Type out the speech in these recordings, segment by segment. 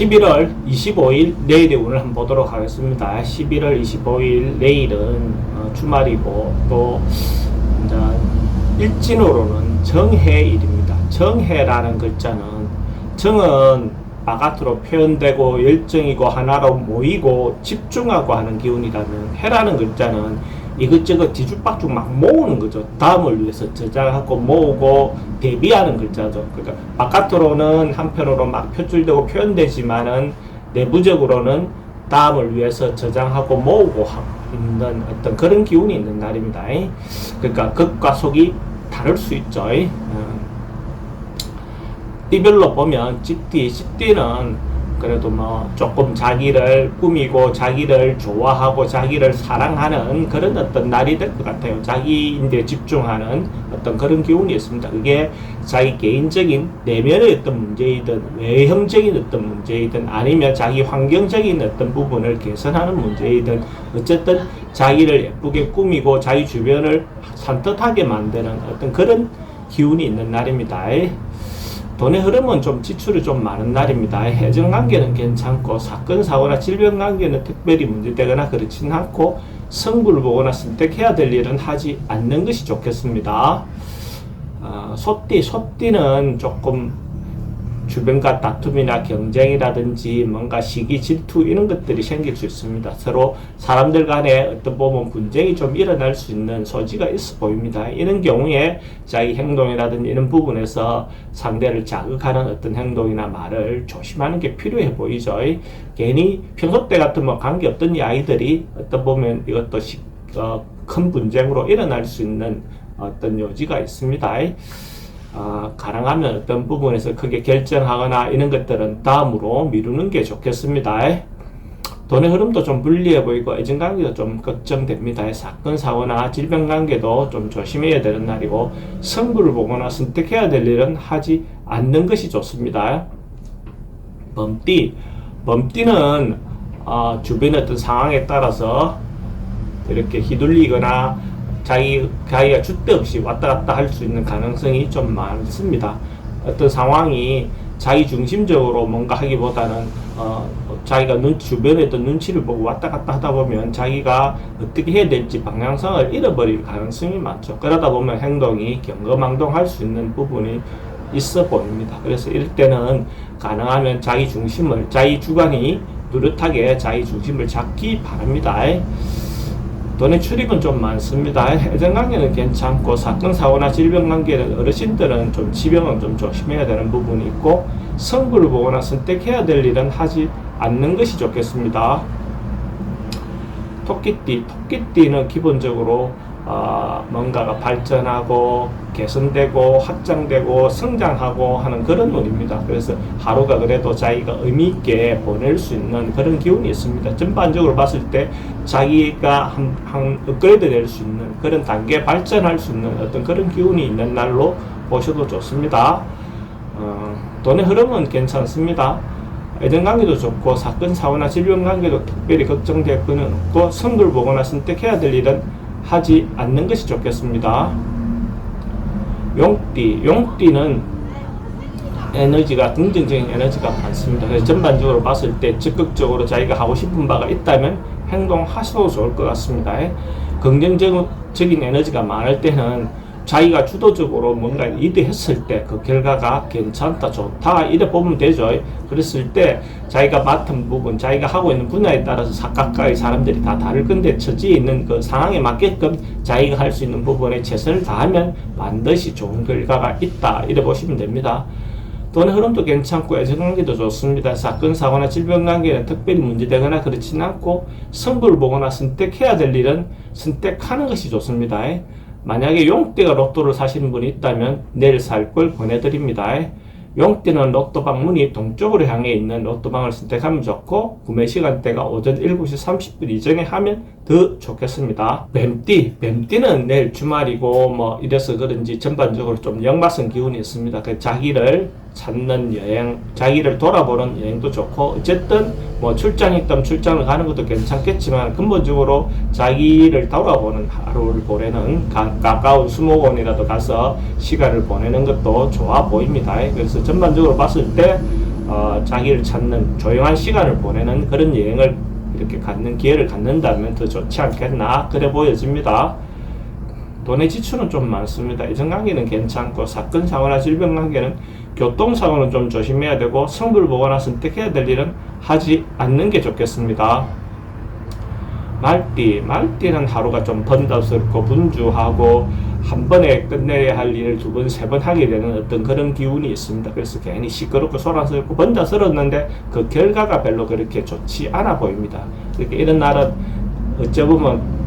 11월 25일 내일의 운을 한번 보도록 하겠습니다. 11월 25일 내일은 어, 주말이고 또 이제 일진으로는 정해일입니다. 정해라는 글자는 정은 바깥으로 표현되고 열정이고 하나로 모이고 집중하고 하는 기운이라면 해라는 글자는 이것저것 뒤죽박죽 막 모으는 거죠. 다음을 위해서 저장하고 모으고 대비하는 글자죠. 그러니까 바깥으로는 한편으로 막 표출되고 표현되지만은 내부적으로는 다음을 위해서 저장하고 모으고 있는 어떤 그런 기운이 있는 날입니다. 그러니까 극과 속이 다를 수 있죠. 어. 띠별로 보면 찌띠, 찌띠는 그래도 뭐 조금 자기를 꾸미고 자기를 좋아하고 자기를 사랑하는 그런 어떤 날이 될 것 같아요. 자기인데 집중하는 어떤 그런 기운이 있습니다. 그게 자기 개인적인 내면의 어떤 문제이든 외형적인 어떤 문제이든 아니면 자기 환경적인 어떤 부분을 개선하는 문제이든 어쨌든 자기를 예쁘게 꾸미고 자기 주변을 산뜻하게 만드는 어떤 그런 기운이 있는 날입니다. 돈의 흐름은 좀 지출이 좀 많은 날입니다. 해정 관계는 괜찮고 사건 사고나 질병 관계는 특별히 문제되거나 그렇지는 않고 성부를 보거나 선택해야 될 일은 하지 않는 것이 좋겠습니다. 어, 소띠, 소띠는 조금 주변과 다툼이나 경쟁이라든지 뭔가 시기 질투 이런 것들이 생길 수 있습니다. 서로 사람들 간에 어떤 보면 분쟁이 좀 일어날 수 있는 소지가 있어 보입니다. 이런 경우에 자기 행동이라든지 이런 부분에서 상대를 자극하는 어떤 행동이나 말을 조심하는 게 필요해 보이죠. 괜히 평소 때 같으면 관계없던 이아이들이 어떤 보면 이것도 시, 어, 큰 분쟁으로 일어날 수 있는 어떤 요지가 있습니다. 어, 가능하면 어떤 부분에서 크게 결정하거나 이런 것들은 다음으로 미루는 게 좋겠습니다. 돈의 흐름도 좀 불리해 보이고 애정 관계도 좀 걱정됩니다. 사건 사고나 질병 관계도 좀 조심해야 되는 날이고 승부를 보거나 선택해야 될 일은 하지 않는 것이 좋습니다. 범띠 범띠는 어, 주변의 어떤 상황에 따라서 이렇게 휘둘리거나 자기, 자기가 주대 없이 왔다 갔다 할 수 있는 가능성이 좀 많습니다. 어떤 상황이 자기 중심적으로 뭔가 하기보다는 어, 자기가 눈, 주변에 어떤 눈치를 보고 왔다 갔다 하다 보면 자기가 어떻게 해야 될지 방향성을 잃어버릴 가능성이 많죠. 그러다 보면 행동이 경거망동할 수 있는 부분이 있어 보입니다. 그래서 이럴 때는 가능하면 자기 중심을, 자기 주관이 뚜렷하게 자기 중심을 잡기 바랍니다. 돈의 출입은 좀 많습니다. 해전 관계는 괜찮고 사건 사고나 질병 관계는 어르신들은 좀 지병은 좀 조심해야 되는 부분이 있고 성부를 보거나 선택해야 될 일은 하지 않는 것이 좋겠습니다. 토끼띠, 토끼띠는 기본적으로 어, 뭔가가 발전하고 개선되고 확장되고 성장하고 하는 그런 운입니다. 그래서 하루가 그래도 자기가 의미 있게 보낼 수 있는 그런 기운이 있습니다. 전반적으로 봤을 때 자기가 한, 한 업그레이드 될 수 있는 그런 단계 발전할 수 있는 어떤 그런 기운이 있는 날로 보셔도 좋습니다. 어, 돈의 흐름은 괜찮습니다. 애정 관계도 좋고 사건 사고나 질병 관계도 특별히 걱정될 거는 없고 선물 보거나 선택해야 될 일은 하지 않는 것이 좋겠습니다. 용띠, 용띠는 에너지가 긍정적인 에너지가 많습니다. 그래서 전반적으로 봤을 때 적극적으로 자기가 하고 싶은 바가 있다면 행동하셔도 좋을 것 같습니다. 긍정적인 에너지가 많을 때는 자기가 주도적으로 뭔가 리드했을 때 그 결과가 괜찮다, 좋다, 이래 보면 되죠. 그랬을 때 자기가 맡은 부분, 자기가 하고 있는 분야에 따라서 각각의 사람들이 다 다를 건데 처지에 있는 그 상황에 맞게끔 자기가 할 수 있는 부분에 최선을 다하면 반드시 좋은 결과가 있다. 이래 보시면 됩니다. 돈의 흐름도 괜찮고 애정관계도 좋습니다. 사건, 사고나 질병 관계는 특별히 문제되거나 그렇지는 않고 승부를 보거나 선택해야 될 일은 선택하는 것이 좋습니다. 만약에 용띠가 로또를 사시는 분이 있다면 내일 살걸 보내드립니다. 용띠는 로또 방 문이 동쪽으로 향해 있는 로또 방을 선택하면 좋고 구매 시간대가 오전 7시 30분 이전에 하면 더 좋겠습니다. 뱀띠, 뱀띠는 내일 주말이고 뭐 이래서 그런지 전반적으로 좀 역마성 기운이 있습니다. 그 자기를 찾는 여행, 자기를 돌아보는 여행도 좋고 어쨌든 뭐 출장 있다면 출장을 가는 것도 괜찮겠지만 근본적으로 자기를 돌아보는 하루를 보내는 가, 가까운 수목원이라도 가서 시간을 보내는 것도 좋아 보입니다. 그래서 전반적으로 봤을 때 어, 자기를 찾는 조용한 시간을 보내는 그런 여행을 이렇게 갖는 기회를 갖는다면 더 좋지 않겠나 그래 보여집니다. 돈의 지출은 좀 많습니다. 이전관계는 괜찮고 사건 사고나 질병 관계는 교통 사고는 좀 조심해야 되고 성불 보거나 선택해야 될 일은 하지 않는 게 좋겠습니다. 말띠, 말띠는 하루가 좀 번잡스럽고 분주하고 한 번에 끝내야 할 일을 두 번, 세 번 하게 되는 어떤 그런 기운이 있습니다. 그래서 괜히 시끄럽고 소란스럽고 번잡스러웠는데 그 결과가 별로 그렇게 좋지 않아 보입니다. 그러니까 이런 날은 어찌 보면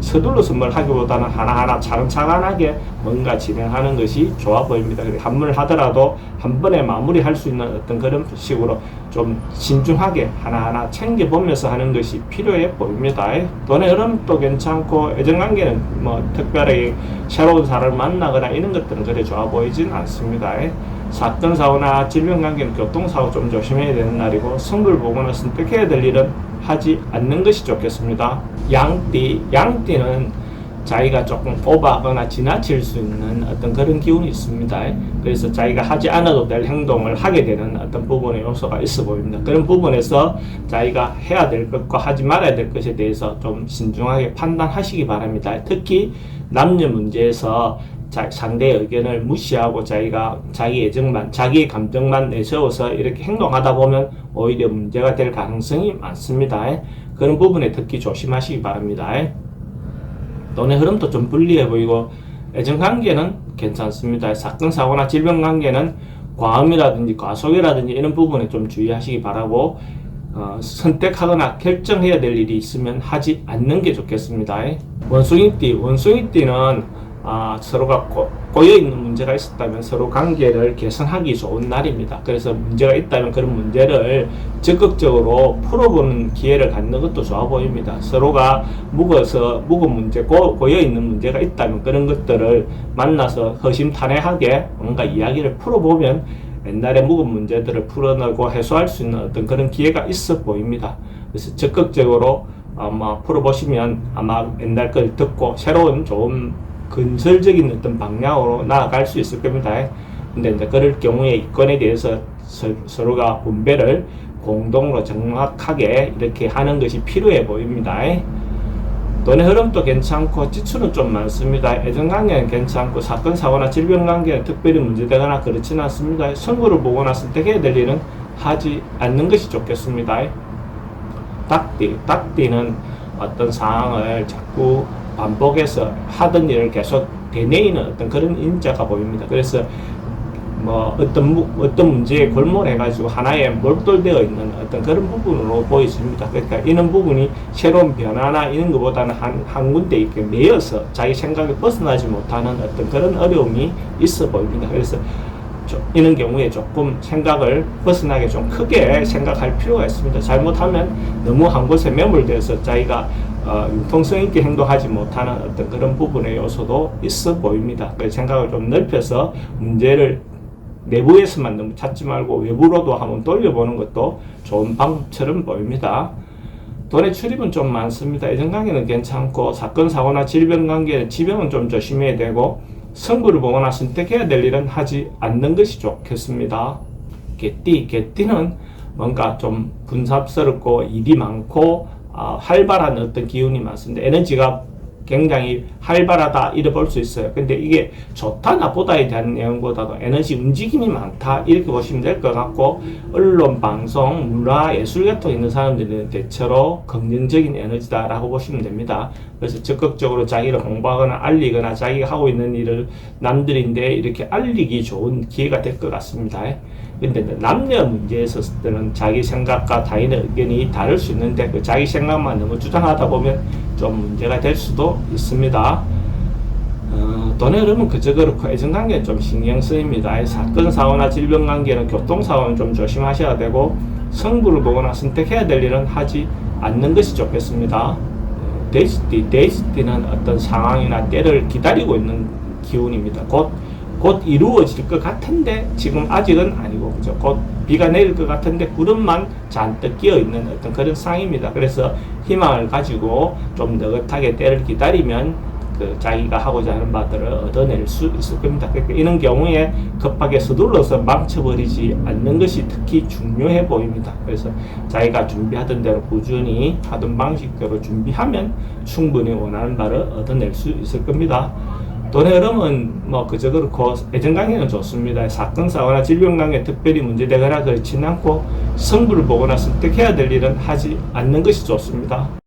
서둘러서 뭘 하기보다는 하나하나 차근차근하게 뭔가 진행하는 것이 좋아 보입니다. 한물 하더라도 한 번에 마무리할 수 있는 어떤 그런 식으로 좀 신중하게 하나하나 챙겨보면서 하는 것이 필요해 보입니다. 돈의 흐름도 괜찮고 애정관계는 뭐 특별히 새로운 사람을 만나거나 이런 것들은 그래 좋아 보이진 않습니다. 사건 사고나 질병 관계는 교통사고 좀 조심해야 되는 날이고 성불 보거나 선택해야 될 일은 하지 않는 것이 좋겠습니다. 양띠, 양띠는 자기가 조금 오버하거나 지나칠 수 있는 어떤 그런 기운이 있습니다. 그래서 자기가 하지 않아도 될 행동을 하게 되는 어떤 부분의 요소가 있어 보입니다. 그런 부분에서 자기가 해야 될 것과 하지 말아야 될 것에 대해서 좀 신중하게 판단하시기 바랍니다. 특히 남녀 문제에서 자, 상대의 의견을 무시하고 자기가 자기 애정만, 자기 감정만 내세워서 이렇게 행동하다 보면 오히려 문제가 될 가능성이 많습니다. 그런 부분에 특히 조심하시기 바랍니다. 돈의 흐름도 좀 불리해 보이고 애정 관계는 괜찮습니다. 사건 사고나 질병 관계는 과음이라든지 과속이라든지 이런 부분에 좀 주의하시기 바라고 어, 선택하거나 결정해야 될 일이 있으면 하지 않는 게 좋겠습니다. 원숭이띠, 원숭이띠는 아, 서로가 고, 고여 있는 문제가 있었다면 서로 관계를 개선하기 좋은 날입니다. 그래서 문제가 있다면 그런 문제를 적극적으로 풀어보는 기회를 갖는 것도 좋아 보입니다. 서로가 묵어서 묵은 문제, 고, 고여 있는 문제가 있다면 그런 것들을 만나서 허심탄회하게 뭔가 이야기를 풀어보면 옛날에 묵은 문제들을 풀어내고 해소할 수 있는 어떤 그런 기회가 있어 보입니다. 그래서 적극적으로 아마 풀어보시면 아마 옛날 걸 듣고 새로운 좋은 건설적인 어떤 방향으로 나아갈 수 있을 겁니다. 근데 이제 그럴 경우에 이권에 대해서 서, 로가 분배를 공동으로 정확하게 이렇게 하는 것이 필요해 보입니다. 돈의 흐름도 괜찮고 지출은 좀 많습니다. 애정관계는 괜찮고 사건 사고나 질병 관계는 특별히 문제되거나 그렇지는 않습니다. 선거를 보거나 선택해야 될 일은 하지 않는 것이 좋겠습니다. 닭띠, 닭띠는 어떤 상황을 자꾸 반복해서 하던 일을 계속 되뇌이는 어떤 그런 인자가 보입니다. 그래서 뭐 어떤 무, 어떤 문제에 골몰해가지고 하나에 몰돌되어 있는 어떤 그런 부분으로 보여집니다. 그러니까 이런 부분이 새로운 변화나 이런 것보다는 한, 한 군데 이렇게 매여서 자기 생각에 벗어나지 못하는 어떤 그런 어려움이 있어 보입니다. 그래서 이런 경우에 조금 생각을 벗어나게 좀 크게 생각할 필요가 있습니다. 잘못하면 너무 한 곳에 매몰돼서 자기가 어, 융통성 있게 행동하지 못하는 어떤 그런 부분의 요소도 있어 보입니다. 그 생각을 좀 넓혀서 문제를 내부에서만 너무 찾지 말고 외부로도 한번 돌려보는 것도 좋은 방법처럼 보입니다. 돈의 출입은 좀 많습니다. 예전 관계는 괜찮고 사건 사고나 질병 관계는 지병은 좀 조심해야 되고 선거를 보거나 선택해야 될 일은 하지 않는 것이 좋겠습니다. 개띠, 개띠는 뭔가 좀 분삽스럽고 일이 많고 어, 활발한 어떤 기운이 많습니다. 에너지가 굉장히 활발하다 이래 볼 수 있어요. 근데 이게 좋다 나쁘다에 대한 내용보다도 에너지 움직임이 많다 이렇게 보시면 될 것 같고 언론, 방송, 문화, 예술 계통 있는 사람들은 대체로 긍정적인 에너지다라고 보시면 됩니다. 그래서 적극적으로 자기를 홍보하거나 알리거나 자기가 하고 있는 일을 남들인데 이렇게 알리기 좋은 기회가 될 것 같습니다. 근데 남녀 문제에 있었을 때는 자기 생각과 타인의 의견이 다를 수 있는데 그 자기 생각만 너무 주장하다 보면 좀 문제가 될 수도 있습니다. 어, 돈의 흐름은 그저 그렇고 애정관계는 좀 신경 쓰입니다. 사건 사고나 질병 관계는 교통 사고는 좀 조심하셔야 되고 성부를 보거나 선택해야 될 일은 하지 않는 것이 좋겠습니다. 데이지티, 데이지티는 어떤 상황이나 때를 기다리고 있는 기운입니다. 곧 곧 이루어질 것 같은데 지금 아직은 아니고 그죠. 곧 비가 내릴 것 같은데 구름만 잔뜩 끼어 있는 어떤 그런 상입니다. 그래서 희망을 가지고 좀 느긋하게 때를 기다리면 그 자기가 하고자 하는 바들을 얻어낼 수 있을 겁니다. 그러니까 이런 경우에 급하게 서둘러서 망쳐버리지 않는 것이 특히 중요해 보입니다. 그래서 자기가 준비하던 대로 꾸준히 하던 방식대로 준비하면 충분히 원하는 바를 얻어낼 수 있을 겁니다. 돈의 흐름은 뭐 그저 그렇고 애정 관계는 좋습니다. 사건 사고나 질병 관계 특별히 문제되거나 그렇지는 않고 성부를 보거나 선택해야 될 일은 하지 않는 것이 좋습니다.